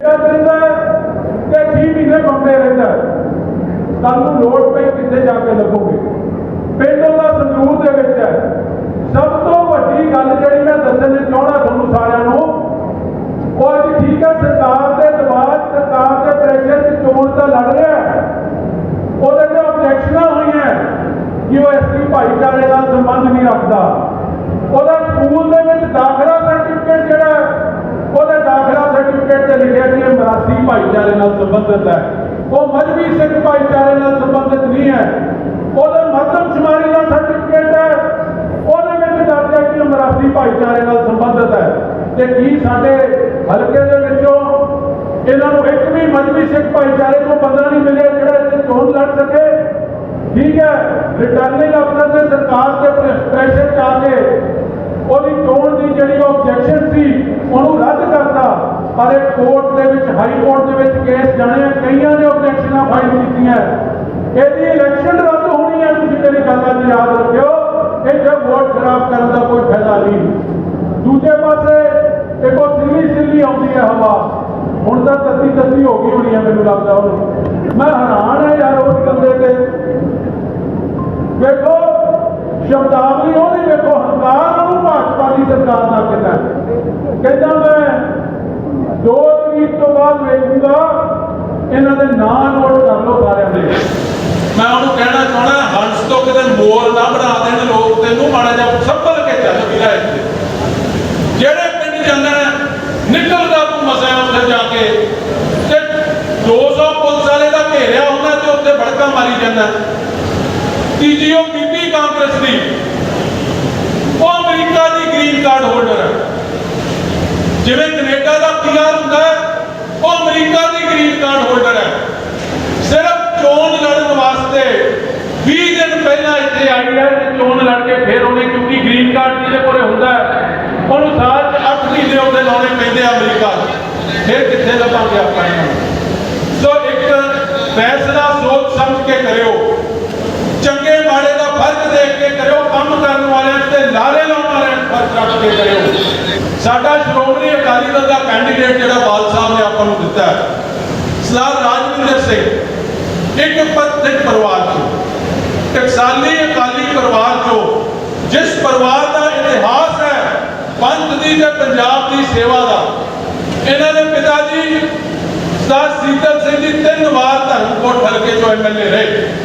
ਰਹਿੰਦਾ ਤੇ 6 ਮਹੀਨੇ ਬੰਬੇ ਰਹਿੰਦਾ ਹੈ। ਲੋੜ ਪਈ ਕਿੱਥੇ ਜਾ ਕੇ ਲੱਗੋਗੇ ਪਿੰਡ ਉਹਦਾ ਸੰਗਰੂਰ ਦੇ ਵਿੱਚ ਹੈ ਸਭ ਤੋਂ ਵੱਡੀ ਗੱਲ ਜਿਹੜੀ ਮੈਂ ਦੱਸਣ ਚਾਹੁੰਦਾ ਤੁਹਾਨੂੰ ਸਾਰਿਆਂ ਨੂੰ ਉਹ ਅੱਜ ਠੀਕ ਹੈ ਸਰਕਾਰ ਦੇ ਦਬਾਅ ਸਰਕਾਰ ਦੇ ਪ੍ਰੈਸ਼ਰ 'ਚ ਚੋਣ ਤਾਂ ਲੜ ਰਿਹਾ ਉਹਦੇ ਤੇ ਆਬਜੈਕਸ਼ਨਾਂ ਹੋਈਆਂ ਕਿ ਉਹ ਐਸਟੀ ਭਾਈਚਾਰੇ ਨਾਲ ਸੰਬੰਧ ਨਹੀਂ ਰੱਖਦਾ ਉਹਦਾ ਸਕੂਲ ਦੇ ਵਿੱਚ ਦਾਖਲਾ ਸਰਟੀਫਿਕੇਟ ਜਿਹੜਾ ਹੈ, ਉਹਦੇ ਦਾਖਲਾ ਸਰਟੀਫਿਕੇਟ ਮਰਾਸੀ ਭਾਈਚਾਰੇ ਨਾਲ ਸੰਬੰਧਿਤ ਹੈ, ਉਹ ਮਜਬੀ ਸਿੱਖ ਭਾਈਚਾਰੇ ਨਾਲ ਸੰਬੰਧਿਤ ਨਹੀਂ ਹੈ। ਉਹਦੇ ਮਰਦਮ ਸ਼ੁਮਾਰੀ ਦਾ ਸਰਟੀਫਿਕੇਟ ਹੈ। ਉਹਦੇ ਵਿੱਚ ਦਰਜ ਹੈ ਕਿ ਮਰਾਸੀ ਭਾਈਚਾਰੇ ਨਾਲ ਸੰਬੰਧਿਤ ਹੈ। ਤੇ ਕੀ ਸਾਡੇ ਹਲਕੇ ਦੇ ਵਿੱਚੋਂ ਇਹਨਾਂ ਨੂੰ ਇੱਕ ਵੀ ਮਜਬੀ ਸਿੱਖ ਭਾਈਚਾਰੇ ਤੋਂ ਬੰਦਾ ਨਹੀਂ ਮਿਲਿਆ ਜਿਹੜਾ ਇੱਥੇ ਚੋਣ ਲੜ ਸਕੇ? ਠੀਕ ਹੈ ਰਿਟਰਨਿੰਗ ਅਫਸਰ ਨੇ ਸਰਕਾਰ ਦੇ ਪ੍ਰੈਸ਼ਰ ਚ ਕੇ ਉਹਦੀ ਚੋਣ ਦੀ ਜਿਹੜੀ ਆਬਜੈਕਸ਼ਨ ਸੀ, ਉਹਨੂੰ ਰੱਦ ਕਰ ਪਰ ਇਹ ਕੋਰਟ ਦੇ ਵਿੱਚ, ਹਾਈ ਕੋਰਟ ਦੇ ਵਿੱਚ ਕੇਸ ਜਾਣੇ ਕਈਆਂ ਨੇ ਆਬਜੈਕਸ਼ਨਾਂ ਫਾਈਲ ਕੀਤੀਆਂ। ਇਹਦੀ ਇਲੈਕਸ਼ਨ ਰੱਦ ਹੋਣੀ ਹੈ ਤੁਸੀਂ ਮੇਰੀ ਗੱਲ ਅੱਜ ਯਾਦ ਰੱਖਿਓ। ਇੱਥੇ ਵੋਟ ਖਰਾਬ ਕਰਨ ਦਾ ਕੋਈ ਫਾਇਦਾ ਨਹੀਂ। ਦੂਜੇ ਪਾਸੇ, ਦੇਖੋ, ਸਿੱਲੀ ਸਿੱਲੀ ਆਉਂਦੀ ਹੈ ਹਵਾ। ਹੁਣ ਤਾਂ ਤੱਤੀ ਤੱਤੀ ਹੋ ਗਈ ਹੋਣੀ ਹੈ ਮੈਨੂੰ ਲੱਗਦਾ ਉਹਨੂੰ। ਮੈਂ ਹੈਰਾਨ ਹੈ ਯਾਰ ਉਸ ਬੰਦੇ ਤੇ। ਵੇਖੋ ਸ਼ਬਦਾਵਲੀ ਉਹਦੀ ਵੇਖੋ ਹੰਕਾਰ ਨੂੰ ਭਾਜਪਾ ਦੀ ਸਰਕਾਰ ਦਾ ਕਿਹਾ ਕਹਿੰਦਾ ਮੈਂ ਦੋ ਤਰੀਕ ਤੋਂ ਬਾਅਦ ਵੇਖੂਗਾ, ਇਹਨਾਂ ਦੇ ਨਾਂ ਨੋਟ ਕਰ ਲਓ ਸਾਰਿਆਂ ਦੇ। ਮੈਂ ਉਹਨੂੰ ਕਹਿਣਾ ਚਾਹਣਾ ਹੰਸ ਤੋਂ ਕਿਤੇ ਮੋਰ ਨਾ ਬਣਾ ਦੇਣ ਲੋਕ ਤੈਨੂੰ, ਮਾੜਾ ਜਿਹਾ ਸੰਭਲ ਕੇ ਚੱਲ ਵੀਰਾ ਇੱਥੇ। ਜਿਹੜੇ ਪਿੰਡ ਜਾਂਦਾ ਨਿਕਲਦਾ ਤੂੰ ਮਸਾਂ ਉੱਥੇ ਜਾ ਕੇ। ਤੇ 200 ਪੁਲਿਸ ਵਾਲੇ ਦਾ ਘੇਰਿਆ ਹੁੰਦਾ ਤੇ ਉੱਥੇ ਭੜਕਾ ਮਾਰੀ ਜਾਂਦਾ। ਤੀਜੀ ਉਹ ਬੀਬੀ ਕਾਂਗਰਸ ਦੀ। ਉਹ ਅਮਰੀਕਾ ਦੀ ਗ੍ਰੀਨ ਕਾਰਡ ਹੋਲਡਰ ਹੈ। ਕੈਨੇਡਾ ਦਾ ਪੀਆਰ ਹੁੰਦਾ ਹੈ ਉਹ ਅਮਰੀਕਾ ਦੀ ਗ੍ਰੀਨ ਕਾਰਡ ਹੋਲਡਰ ਹੈ ਸਿਰਫ ਚੋਣ ਲੜਨ ਵਾਸਤੇ 20 ਦਿਨ ਪਹਿਲਾਂ ਇੱਥੇ ਆਈ ਹੈ ਤੇ ਚੋਣ ਲੜ ਕੇ ਫਿਰ ਉਹਨੇ ਕਿਉਂਕਿ ਗ੍ਰੀਨ ਕਾਰਡ ਜਿਹਦੇ ਕੋਲੇ ਹੁੰਦਾ ਹੈ ਉਹਨੂੰ ਸਾਲ 'ਚ 8 ਮਹੀਨੇ ਉਹਦੇ ਲਾਉਣੇ ਪੈਂਦੇ ਆ ਅਮਰੀਕਾ 'ਚ। ਫਿਰ ਕਿੱਥੇ ਲੱਭਾਂਗੇ ਆਪਾਂ ਇਹਨਾਂ ਨੂੰ ਸੋ ਇੱਕ ਫੈਸਲਾ ਸੋਚ ਸਮਝ ਕੇ ਕਰਿਓ ਚੰਗੇ ਮਾੜੇ ਦਾ ਫ਼ਰਕ ਦੇਖ ਕੇ ਕਰਿਓ ਕੰਮ ਕਰਨ ਵਾਲਿਆਂ ਤੇ ਲਾਰੇ ਲਾਉਣ ਵਾਲਿਆਂ 'ਚ ਫ਼ਰਕ ਰੱਖ ਕੇ ਕਰਿਓ ਸਾਡਾ ਸ਼੍ਰੋਮਣੀ ਅਕਾਲੀ ਦਲ ਦਾ ਕੈਂਡੀਡੇਟ ਜਿਹੜਾ ਬਾਲ ਸਾਹਿਬ ਨੇ ਆਪਾਂ ਨੂੰ ਦਿੱਤਾ ਹੈ ਸਰਦਾਰ ਰਾਜਵਿੰਦਰ ਸਿੰਘ। ਇੱਕ ਪਤਿਕ ਪਰਿਵਾਰ ਚੋਂ, ਟਕਸਾਲੀ ਅਕਾਲੀ ਪਰਿਵਾਰ ਚੋਂ, ਜਿਸ ਪਰਿਵਾਰ ਦਾ ਇਤਿਹਾਸ ਹੈ, ਪੰਥ ਦੀ ਤੇ ਪੰਜਾਬ ਦੀ ਸੇਵਾ ਦਾ, ਇਹਨਾਂ ਦੇ ਪਿਤਾ ਜੀ ਸਰਦਾਰ ਸੀਤਲ ਸਿੰਘ ਜੀ ਤਿੰਨ ਵਾਰ ਧਰਮਕੋਟ ਹਲਕੇ ਚੋਂ ਐਮਐਲਏ ਰਹੇ।